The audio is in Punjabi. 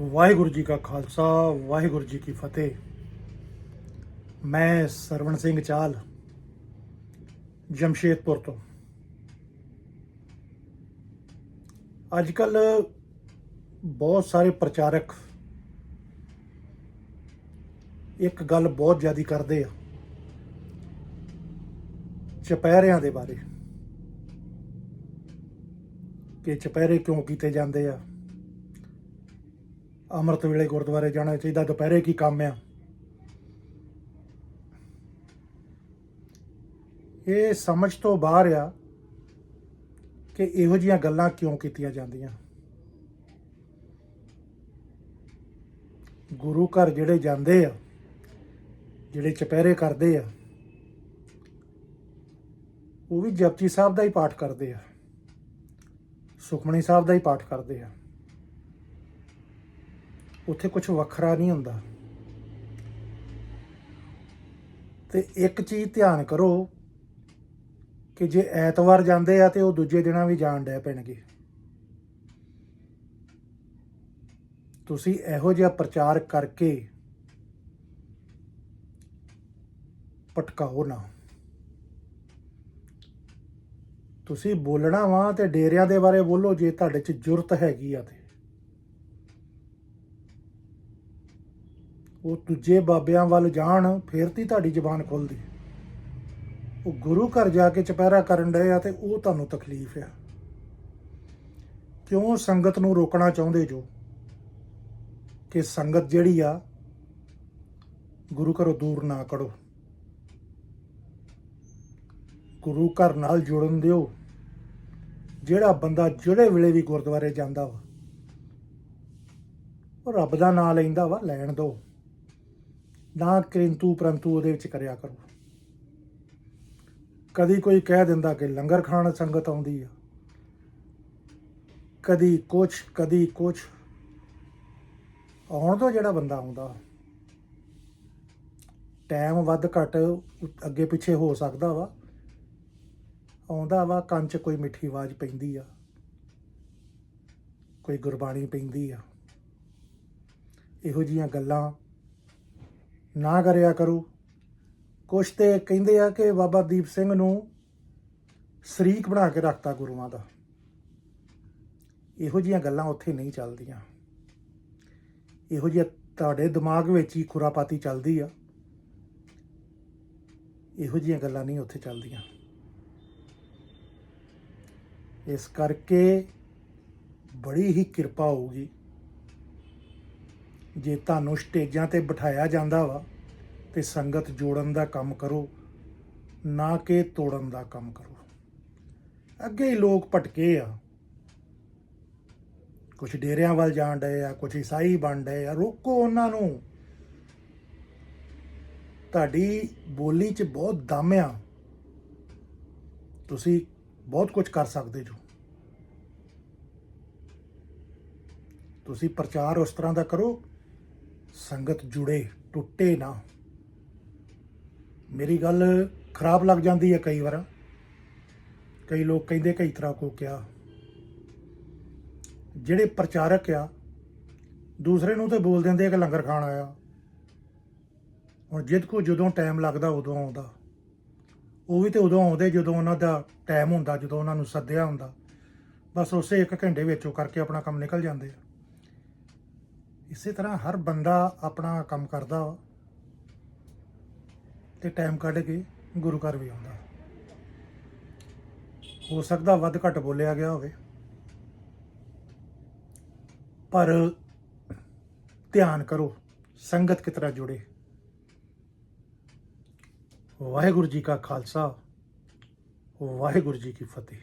ਵਾਹਿਗੁਰੂ ਜੀ ਕਾ ਖਾਲਸਾ, ਵਾਹਿਗੁਰੂ ਜੀ ਕੀ ਫਤਿਹ। ਮੈਂ ਸਰਵਣ ਸਿੰਘ ਚਾਲ, ਜਮਸ਼ੇਦਪੁਰ ਤੋਂ। ਅੱਜ ਕੱਲ ਬਹੁਤ ਸਾਰੇ ਪ੍ਰਚਾਰਕ ਇੱਕ ਗੱਲ ਬਹੁਤ ਜ਼ਿਆਦਾ ਕਰਦੇ ਆ, ਚਪਹਿਰਿਆਂ ਦੇ ਬਾਰੇ। ਕਿ ਚਪਹਿਰੇ ਕਿਉਂ ਕੀਤੇ ਜਾਂਦੇ ਆ? ਅੰਮ੍ਰਿਤ ਵੇਲੇ ਗੁਰਦੁਆਰੇ ਜਾਣਾ ਚਾਹੀਦਾ, ਦੁਪਹਿਰੇ ਕੀ ਕੰਮ ਆ? ਇਹ ਸਮਝ ਤੋਂ ਬਾਹਰ ਆ ਕਿ ਇਹੋ ਜੀਆਂ ਗੱਲਾਂ ਕਿਉਂ ਕੀਤੀਆਂ ਜਾਂਦੀਆਂ? ਗੁਰੂ ਘਰ ਜਿਹੜੇ ਜਾਂਦੇ ਆ, ਜਿਹੜੇ ਚਪਹਿਰੇ ਕਰਦੇ ਆ, ਉਹ ਵੀ ਜਪਜੀ ਸਾਹਿਬ ਦਾ ਹੀ ਪਾਠ ਕਰਦੇ ਆ, ਸੁਖਮਨੀ ਸਾਹਿਬ ਦਾ ਹੀ ਪਾਠ ਕਰਦੇ ਆ। ਉੱਥੇ ਕੁਝ ਵੱਖਰਾ ਨਹੀਂ ਹੁੰਦਾ। ਤੇ ਇੱਕ ਚੀਜ਼ ਧਿਆਨ ਕਰੋ ਕਿ ਜੇ ਐਤਵਾਰ ਜਾਂਦੇ ਆ ਤੇ ਉਹ ਦੂਜੇ ਦਿਨਾਂ ਵੀ ਜਾਣ ਡੈ ਪੈਣਗੇ। ਤੁਸੀਂ ਇਹੋ ਜਿਹਾ ਪ੍ਰਚਾਰ ਕਰਕੇ ਪਟਕਾਓ ਨਾ। ਤੁਸੀਂ ਬੋਲਣਾ ਵਾ ਤੇ ਡੇਰਿਆਂ ਦੇ ਬਾਰੇ ਬੋਲੋ ਜੇ ਤੁਹਾਡੇ 'ਚ ਜੁਰਤ ਹੈਗੀ ਆ ਤੇ। ਉਹ ਦੂਜੇ ਬਾਬਿਆਂ ਵੱਲ ਜਾਣ, ਫੇਰ ਤੀ ਤੁਹਾਡੀ ਜਬਾਨ ਖੁੱਲਦੀ। ਉਹ ਗੁਰੂ ਘਰ ਜਾ ਕੇ ਚਪਹਿਰਾ ਕਰਨ ਡਏ ਆ ਤੇ ਉਹ ਤੁਹਾਨੂੰ ਤਕਲੀਫ ਆ। ਕਿਉਂ ਸੰਗਤ ਨੂੰ ਰੋਕਣਾ ਚਾਹੁੰਦੇ ਜੋ? ਕਿ ਸੰਗਤ ਜਿਹੜੀ ਆ, ਗੁਰੂ ਘਰੋਂ ਦੂਰ ਨਾ ਕਰੋ ਗੁਰੂ ਘਰ ਨਾਲ ਜੁੜਨ ਦਿਓ। ਜਿਹੜਾ ਬੰਦਾ ਜਿਹੜੇ ਵੇਲੇ ਵੀ ਗੁਰਦੁਆਰੇ ਜਾਂਦਾ ਵਾ, ਉਹ ਰੱਬ ਦਾ ਨਾਮ ਲੈਂਦਾ ਵਾ, ਲੈਣ ਦਿਓ ਨਾ ਕਿੰਤੂ ਪਰੰਤੂ ਉਹਦੇ ਵਿੱਚ ਕਰਿਆ ਕਰੋ। ਕਦੀ ਕੋਈ ਕਹਿ ਦਿੰਦਾ ਕਿ ਲੰਗਰ ਖਾਣ ਸੰਗਤ ਆਉਂਦੀ ਆ। ਕਦੀ ਕੁਛ ਕਦੀ ਕੁਛ। ਆਉਣ ਤੋਂ ਜਿਹੜਾ ਬੰਦਾ ਆਉਂਦਾ, ਟਾਈਮ ਵੱਧ ਘੱਟ ਅੱਗੇ ਪਿੱਛੇ ਹੋ ਸਕਦਾ ਵਾ। ਆਉਂਦਾ ਵਾ, ਕੰਨ 'ਚ ਕੋਈ ਮਿੱਠੀ ਆਵਾਜ਼ ਪੈਂਦੀ ਆ। ਕੋਈ ਗੁਰਬਾਣੀ ਪੈਂਦੀ ਆ। ਇਹੋ ਜੀਆਂ ਗੱਲਾਂ ਨਾ ਕਰਿਆ ਕਰੂ। ਕੁਛ ਤੇ ਕਹਿੰਦੇ ਆ ਕਿ ਬਾਬਾ ਦੀਪ ਸਿੰਘ ਨੂੰ ਸ਼ਰੀਕ ਬਣਾ ਕੇ ਰੱਖਤਾ ਗੁਰੂਆਂ ਦਾ। ਇਹੋ ਜੀਆਂ ਗੱਲਾਂ ਉੱਥੇ ਨਹੀਂ ਚੱਲਦੀਆਂ। ਇਹੋ ਜਿਹਾ ਤੁਹਾਡੇ ਦਿਮਾਗ ਵਿੱਚ ਹੀ ਖੁਰਾਪਾਤੀ ਚੱਲਦੀ ਆ। ਇਹੋ ਜੀਆਂ ਗੱਲਾਂ ਨਹੀਂ ਉੱਥੇ ਚੱਲਦੀਆਂ। ਇਸ ਕਰਕੇ ਬੜੀ ਹੀ ਕਿਰਪਾ ਹੋਊਗੀ। ਜੇ ਤੁਹਾਨੂੰ ਸਟੇਜਾਂ ਤੇ ਬਿਠਾਇਆ ਜਾਂਦਾ ਵਾ ਤੇ ਸੰਗਤ ਜੋੜਨ ਦਾ ਕੰਮ ਕਰੋ, ਨਾ ਕਿ ਤੋੜਨ ਦਾ ਕੰਮ ਕਰੋ। ਅੱਗੇ ਹੀ ਲੋਕ ਭਟਕੇ ਆ। ਕੁਝ ਡੇਰਿਆਂ ਵੱਲ ਜਾਣ ਡਏ ਆ ਕੁਝ ਈਸਾਈ ਬਣ ਡਏ ਆ, ਰੋਕੋ ਉਹਨਾਂ ਨੂੰ। ਤੁਹਾਡੀ ਬੋਲੀ 'ਚ ਬਹੁਤ ਦਮ ਆ। ਤੁਸੀਂ ਬਹੁਤ ਕੁਝ ਕਰ ਸਕਦੇ ਜੋ। ਤੁਸੀਂ ਪ੍ਰਚਾਰ ਉਸ ਤਰ੍ਹਾਂ ਦਾ ਕਰੋ ਸੰਗਤ ਜੁੜੇ, ਟੁੱਟੇ ਨਾ। ਮੇਰੀ ਗੱਲ ਖਰਾਬ ਲੱਗ ਜਾਂਦੀ ਹੈ ਕਈ ਵਾਰ। ਕਈ ਲੋਕ ਕਹਿੰਦੇ ਕਈ ਤਰ੍ਹਾਂ ਕੋ ਕਿਹਾ। ਜਿਹੜੇ ਪ੍ਰਚਾਰਕ ਆ, ਦੂਸਰੇ ਨੂੰ ਤੇ ਬੋਲ ਦਿੰਦੇ ਆ ਕਿ ਲੰਗਰ ਖਾਣ ਆਇਆ। ਹੁਣ ਜਿੱਦ ਕੋ ਜਦੋਂ ਟਾਈਮ ਲੱਗਦਾ, ਉਦੋਂ ਆਉਂਦਾ। ਉਹ ਵੀ ਤੇ ਉਦੋਂ ਆਉਂਦੇ ਜਦੋਂ ਉਹਨਾਂ ਦਾ ਟਾਈਮ ਹੁੰਦਾ, ਜਦੋਂ ਉਹਨਾਂ ਨੂੰ ਸੱਦਿਆ ਹੁੰਦਾ। ਬਸ ਉਸੇ ਇੱਕ ਘੰਟੇ ਵਿੱਚ ਉਹ ਕਰਕੇ ਆਪਣਾ ਕੰਮ ਨਿਕਲ ਜਾਂਦੇ ਆ। ਇਸੇ ਤਰ੍ਹਾਂ ਹਰ ਬੰਦਾ ਆਪਣਾ ਕੰਮ ਕਰਦਾ ਵਾ ਤੇ ਟਾਈਮ ਕੱਢ ਕੇ ਗੁਰੂ ਘਰ ਵੀ ਆਉਂਦਾ। ਹੋ ਸਕਦਾ ਵੱਧ ਘੱਟ ਬੋਲਿਆ ਗਿਆ ਹੋਵੇ, ਪਰ ਧਿਆਨ ਕਰੋ, ਸੰਗਤ ਕਿਸ ਤਰ੍ਹਾਂ ਜੁੜੇ। ਵਾਹਿਗੁਰੂ ਜੀ ਕਾ ਖਾਲਸਾ, ਵਾਹਿਗੁਰੂ ਜੀ ਕੀ ਫਤਿਹ।